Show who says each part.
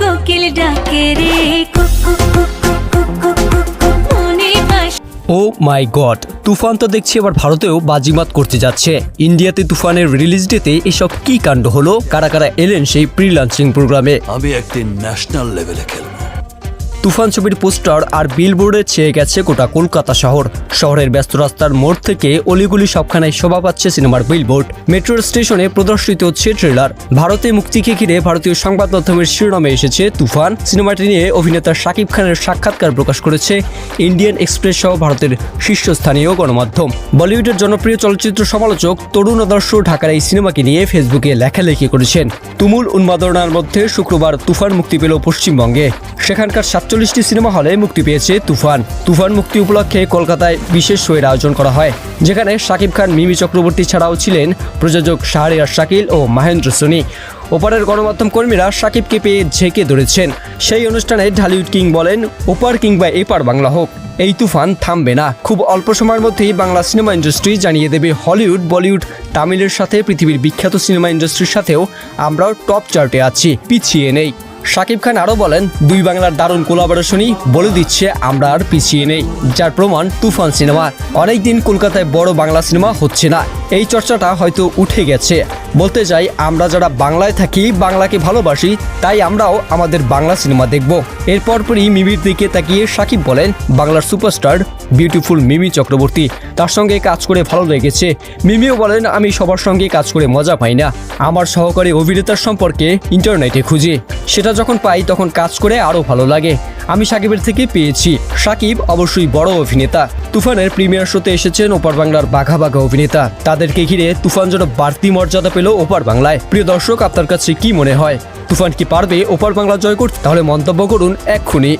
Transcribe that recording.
Speaker 1: কোকিল ডাকে রে
Speaker 2: ও মাই গড তুফান তো দেখছি এবার ভারতেও বাজিমাত করতে যাচ্ছে। ইন্ডিয়াতে তুফানের রিলিজ ডেতে এসব কি কাণ্ড হলো? কারা কারা এলেন সেই প্রি লঞ্চিং প্রোগ্রামে
Speaker 3: আমি একটি ন্যাশনাল লেভেলে খেলব।
Speaker 2: তুফান ছবির পোস্টার আর বিলবোর্ডে ছেয়ে গেছে গোটা কলকাতা শহর। শহরের ব্যস্ত রাস্তার মোড় থেকে অলিগুলি সবখানায় শোভা পাচ্ছে সিনেমার বিলবোর্ড। মেট্রো স্টেশনে প্রদর্শিত হচ্ছে ট্রেলার। ভারতে মুক্তিকে ঘিরে ভারতীয় সংবাদ মাধ্যমের শিরোনামে এসেছে তুফান। সিনেমাটি নিয়ে অভিনেতা শাকিব খানের সাক্ষাৎকার প্রকাশ করেছে ইন্ডিয়ান এক্সপ্রেস সহ ভারতের শীর্ষস্থানীয় গণমাধ্যম। বলিউডের জনপ্রিয় চলচ্চিত্র সমালোচক তরুণ আদর্শ ঢাকার এই সিনেমাকে নিয়ে ফেসবুকে লেখালেখি করেছেন। তুমুল উন্মাদনার মধ্যে শুক্রবার তুফান মুক্তি পেল পশ্চিমবঙ্গে। সেখানকার সাতচল্লিশটি সিনেমা হলে মুক্তি পেয়েছে তুফান। তুফান মুক্তি উপলক্ষে কলকাতায় বিশেষ শোয়ের আয়োজন করা হয়। যেখানে শাকিব খান, মিমি চক্রবর্তী ছাড়াও ছিলেন প্রযোজক শাহরিয়ার শাকিল ও মহেন্দ্র সোনি। ওপারের গণমাধ্যম কর্মীরা সাকিবকে পেয়ে ঝেঁকে ধরেছেন। সেই অনুষ্ঠানে ঢালিউড কিং বলেন, ওপার কিংবা এপার বাংলা হোক, এই তুফান থামবে না। খুব অল্প সময়ের মধ্যেই বাংলা সিনেমা ইন্ডাস্ট্রি জানিয়ে দেবে হলিউড, বলিউড, তামিলের সাথে পৃথিবীর বিখ্যাত সিনেমা ইন্ডাস্ট্রির সাথেও আমরাও টপ চার্টে আছি, পিছিয়ে নেই। শাকিব খান আরও বলেন, দুই বাংলার দারুণ কোলাবোরেশনই বলে দিচ্ছে, আমরা আর পিছিয়ে নেই, যার প্রমাণ তুফান সিনেমা। অনেকদিন কলকাতায় বড় বাংলা সিনেমা হচ্ছে না। এই চর্চাটা হয়তো উঠে গেছে। বলতে চাই আমরা যারা বাংলায় থাকি, বাংলাকে ভালোবাসি, তাই আমরাও আমাদের বাংলা সিনেমা দেখব। এরপর পরই মিমির দিকে তাকিয়ে সাকিব বলেন, বাংলার সুপারস্টার, বিউটিফুল মিমি চক্রবর্তী, তার সঙ্গে কাজ করে ভালো লেগেছে। মিমিও বলেন, আমি সবার সঙ্গে কাজ করে মজা পাই না। আমার সহকারী অভিনেতার সম্পর্কে ইন্টারনেটে খুঁজি। সেটা যখন পাই, তখন কাজ করে আরও ভালো লাগে। আমি সাকিবের থেকে পেয়েছি। সাকিব অবশ্যই বড় অভিনেতা। তুফানের প্রিমিয়ার শোতে এসেছেন ওপার বাংলার বাঘা বাঘা অভিনেতা। তাদেরকে ঘিরে তুফান যেন বাড়তি মর্যাদা পেল ওপার বাংলায়। প্রিয় দর্শক, আপনার কাছে কি মনে হয়? তুফান কি পারবে ওপার বাংলা জয় করতে তাহলে মন্তব্য করুন এক্ষুনি।